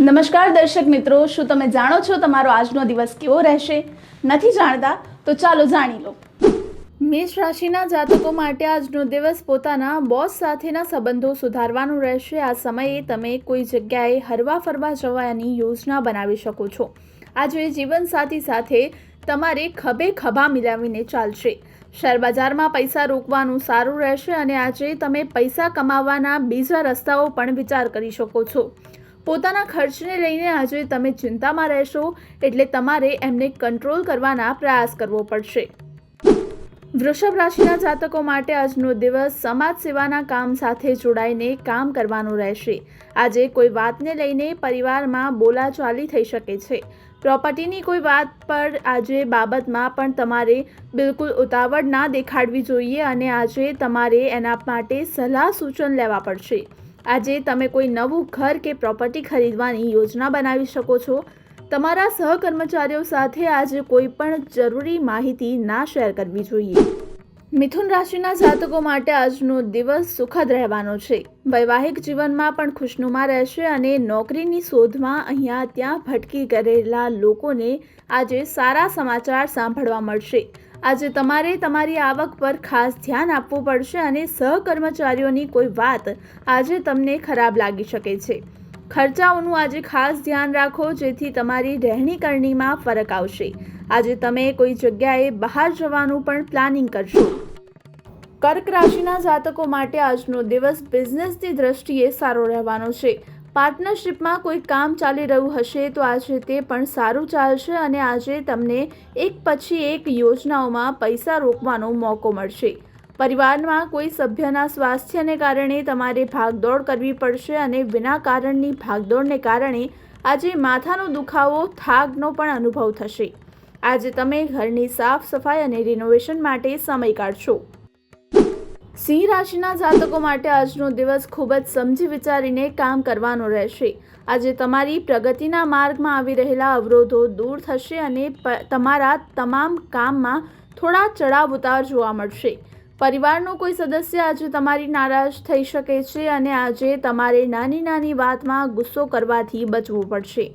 નમસ્કાર દર્શક મિત્રો, શું તમે જાણો છો તમારો આજનો દિવસ કેવો રહેશે? નથી જાણતા? તો ચાલો જાણી લો. મેષ રાશિના જાતકો માટે આજનો દિવસ પોતાના બોસ સાથેના સંબંધો સુધારવાનો રહેશે. આ સમયે તમે કોઈ જગ્યાએ હરવા ફરવા જવાની યોજના બનાવી શકો છો. આજે જીવનસાથી સાથે તમારે ખભે ખભા મિલાવીને ચાલશે. શેરબજારમાં પૈસા રોકવાનું સારું રહેશે અને આજે તમે પૈસા કમાવાના બીજા રસ્તાઓ પણ વિચાર કરી શકો છો. પોતાના ખર્ચને લઈને આજે તમે ચિંતામાં રહેશો એટલે તમારે એમને કંટ્રોલ કરવાના પ્રયાસ કરવો પડશે. વૃષભ રાશિના જાતકો માટે આજનો દિવસ સમાજ સેવાના કામ સાથે જોડાઈને કામ કરવાનું રહેશે. આજે કોઈ વાતને લઈને પરિવારમાં બોલાચાલી થઈ શકે છે. પ્રોપર્ટીની કોઈ વાત પર આજે બાબતમાં પણ તમારે બિલકુલ ઉતાવળ ના દેખાડવી જોઈએ અને આજે તમારે એના માટે સલાહ સૂચન લેવા પડશે. આજે તમે કોઈ નવું ઘર કે પ્રોપર્ટી ખરીદવાની યોજના બનાવી શકો છો. તમારા સહકર્મચારીઓ સાથે આજે કોઈ પણ જરૂરી માહિતી ના શેર કરવી જોઈએ. મિથુન રાશિના જાતકો માટે આજનો દિવસ સુખદ રહેવાનો છે. વૈવાહિક જીવનમાં પણ ખુશનુમા રહેશે અને નોકરીની શોધમાં અહીંયા ત્યાં ભટકી કરેલા લોકોને આજે સારા સમાચાર સાંભળવા મળશે. આજે તમારે તમારી આવક પર ખાસ ધ્યાન આપવું પડશે અને સહકર્મચારીઓની કોઈ વાત આજે તમને ખરાબ લાગી શકે છે. ખર્ચાઓનું આજે ખાસ ધ્યાન રાખો, જેથી તમારી રહેણી કરણીમાં ફરક આવશે. આજે તમે કોઈ જગ્યાએ બહાર જવાનું પણ પ્લાનિંગ કરશો. કર્ક રાશિના જાતકો માટે આજનો દિવસ બિઝનેસની દ્રષ્ટિએ સારો રહેવાનો છે. પાર્ટનરશિપમાં કોઈ કામ ચાલી રહ્યું હશે તો આજે તે પણ સારું ચાલશે અને આજે તમને એક પછી એક યોજનાઓમાં પૈસા રોકવાનો મોકો મળશે. પરિવારમાં કોઈ સભ્યના સ્વાસ્થ્યને કારણે તમારે ભાગદોડ કરવી પડશે અને વિના કારણની ભાગદોડને કારણે આજે માથાનો દુખાવો, થાકનો પણ અનુભવ થશે. આજે તમે ઘરની સાફ સફાઈ અને રિનોવેશન માટે સમય કાઢશો. સિંહ રાશિના જાતકો માટે આજનો દિવસ ખૂબ જ સમજી વિચારીને કામ કરવાનો રહેશે. આજે તમારી પ્રગતિના માર્ગમાં આવી રહેલા અવરોધો દૂર થશે અને તમારા તમામ કામમાં થોડા ચડાવ ઉતાર જોવા મળશે. પરિવારનો કોઈ સદસ્ય આજે તમારી નારાજ થઈ શકે છે અને આજે તમારે નાની નાની વાતમાં ગુસ્સો કરવાથી બચવું પડશે.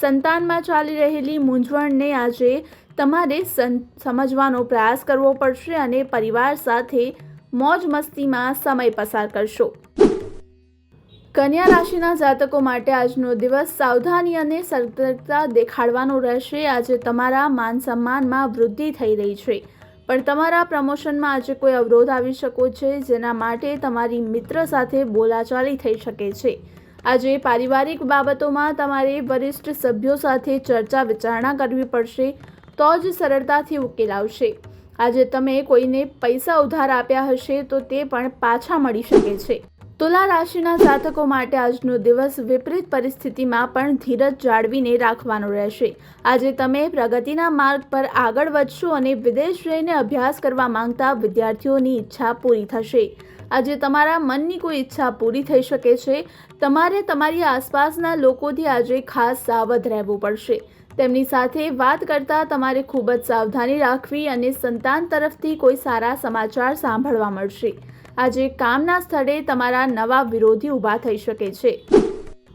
સંતાનમાં ચાલી રહેલી મૂંઝવણને આજે તમારે સમજવાનો પ્રયાસ કરવો પડશે અને પરિવાર સાથે મોજ મસ્તીમાં સમય પસાર કરશો. કન્યા રાશિના જાતકો માટે આજનો દિવસ સાવધાની અને સતર્કતા દેખાડવાનો રહેશે. આજે તમારા માન સન્માનમાં વૃદ્ધિ થઈ રહી છે. પણ તમારા પ્રમોશનમાં આજે કોઈ અવરોધ આવી શકો છે, જેના માટે તમારી મિત્ર સાથે બોલાચાલી થઈ શકે છે. આજે પારિવારિક બાબતોમાં તમારે વરિષ્ઠ સભ્યો સાથે ચર્ચા વિચારણા કરવી પડશે, તો જ સરળતાથી ઉકેલ આવશે. આજે તમે કોઈને પૈસા ઉધાર આપ્યા હશે તો તે પણ પાછા મળી શકે છે. તુલા રાશિના જાતકો માટે આજનો દિવસ વિપરીત પરિસ્થિતિમાં પણ ધીરજ જાળવીને રાખવાનો રહેશે. આજે તમે પ્રગતિના માર્ગ પર આગળ વધશો અને વિદેશ જઈને અભ્યાસ કરવા માંગતા વિદ્યાર્થીઓની ઈચ્છા પૂરી થશે. આજે તમારા મનની કોઈ ઈચ્છા પૂરી થઈ શકે છે. તમારે તમારી આસપાસના લોકોથી આજે ખાસ સાવધ રહેવું પડશે. તેમની સાથે વાત કરતા તમારે ખૂબ જ સાવધાની રાખવી અને સંતાન તરફથી કોઈ સારા સમાચાર સાંભળવા મળશે. આજે કામના સ્થળે તમારા નવા વિરોધી ઊભા થઈ શકે છે.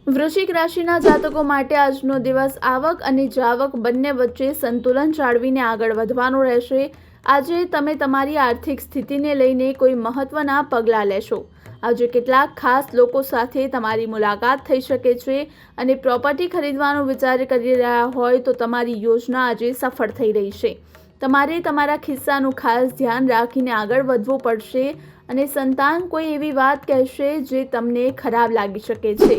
વૃશ્ચિક રાશિના જાતકો માટે આજનો દિવસ આવક અને જાવક બંને વચ્ચે સંતુલન જાળવીને આગળ વધવાનું રહેશે. આજે તમે તમારી આર્થિક સ્થિતિને લઈને કોઈ મહત્વના પગલાં લેશો. આજે કેટલાક ખાસ લોકો સાથે તમારી મુલાકાત થઈ શકે છે અને પ્રોપર્ટી ખરીદવાનો વિચાર કરી રહ્યા હોય તો તમારી યોજના આજે સફળ થઈ રહી છે. તમારે તમારા ખિસ્સાનું ખાસ ધ્યાન રાખીને આગળ વધવું પડશે અને સંતાન કોઈ એવી વાત કહેશે જે તમને ખરાબ લાગી શકે છે.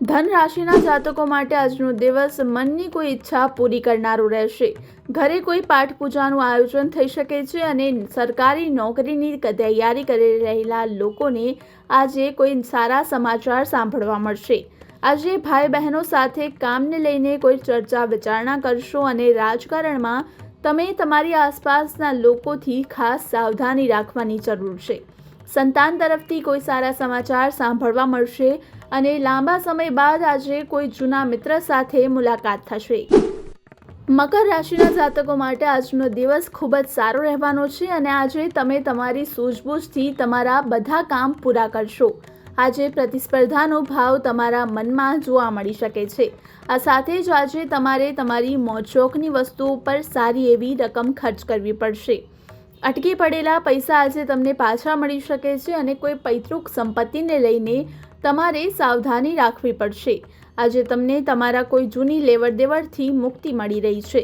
ધન રાશિના જાતકો માટે આજનો દિવસ મનની કોઈ ઈચ્છા પૂરી કરનારું રહેશે. ઘરે કોઈ પાઠ પૂજાનું આયોજન થઈ શકે છે અને સરકારી નોકરીની તૈયારી કરી રહેલા લોકોને આજે કોઈ સારા સમાચાર સાંભળવા મળશે. આજે ભાઈ બહેનો સાથે કામને લઈને કોઈ ચર્ચા વિચારણા કરશો અને રાજકારણમાં તમે તમારી આસપાસના લોકોથી ખાસ સાવધાની રાખવાની જરૂર છે. સંતાન તરફથી કોઈ સારા સમાચાર સાંભળવા મળશે અને લાંબા સમય બાદ આજે કોઈ જૂના મિત્ર સાથે મુલાકાત થશે. મકર રાશિના જાતકો માટે આજનો દિવસ ખૂબ જ સારો રહેવાનો છે અને આજે તમે તમારી સૂઝબૂછથી તમારા બધા કામ પૂરા કરશો. આજે પ્રતિસ્પર્ધાનો ભાવ તમારા મનમાં જોવા મળી શકે છે. આ સાથે જ આજે તમારે તમારી મોજશોખની વસ્તુઓ પર સારી એવી રકમ ખર્ચ કરવી પડશે. અટકી પડેલા પૈસા આજે તમને પાછા મળી શકે છે અને કોઈ પૈતૃક સંપત્તિને લઈને તમારે સાવધાની રાખવી પડશે. આજે તમને તમારા કોઈ જૂની લેવડ દેવડથી મુક્તિ મળી રહી છે.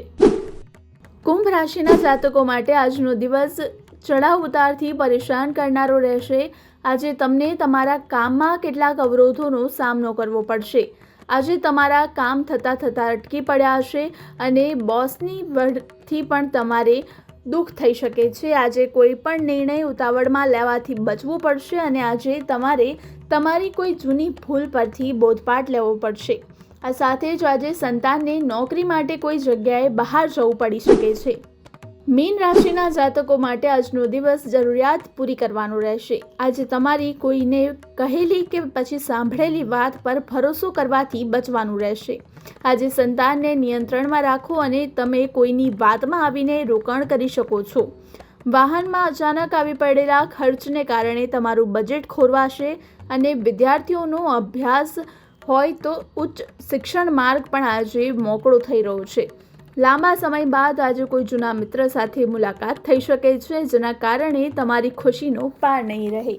કુંભ રાશિના જાતકો માટે આજનો દિવસ ચઢાવ ઉતારથી પરેશાન કરનારો રહેશે. આજે તમને તમારા કામમાં કેટલાક અવરોધોનો સામનો કરવો પડશે. આજે તમારા કામ થતાં થતાં અટકી પડ્યા હશે અને બોસની વડથી પણ તમારે દુઃખ થઈ શકે છે. આજે કોઈ પણ નિર્ણય ઉતાવળમાં લેવાથી બચવું પડશે અને આજે તમારે તમારી કોઈ જૂની ભૂલ પરથી બોધપાઠ લેવો પડશે. આ સાથે જ આજે સંતાનને નોકરી માટે કોઈ જગ્યાએ બહાર જવું પડી શકે છે. મીન રાશિના જાતકો માટે આજનો દિવસ જરૂરિયાત પૂરી કરવાનો રહેશે. આજે તમારી કોઈને કહેલી કે પછી સાંભળેલી વાત પર ભરોસો કરવાથી બચવાનું રહેશે. આજે સંતાનને નિયંત્રણમાં રાખો અને તમે કોઈની વાતમાં આવીને રોકાણ કરી શકો છો. વાહનમાં અચાનક આવી પડેલા ખર્ચને કારણે તમારું બજેટ ખોરવાશે અને વિદ્યાર્થીઓનો અભ્યાસ હોય તો ઉચ્ચ શિક્ષણ માર્ગ પણ આજે મોકળો થઈ રહ્યો છે. લાંબા સમય બાદ આજે કોઈ જૂના મિત્ર સાથે મુલાકાત થઈ શકે છે, જેના કારણે તમારી ખુશીનો પાર નહીં રહે.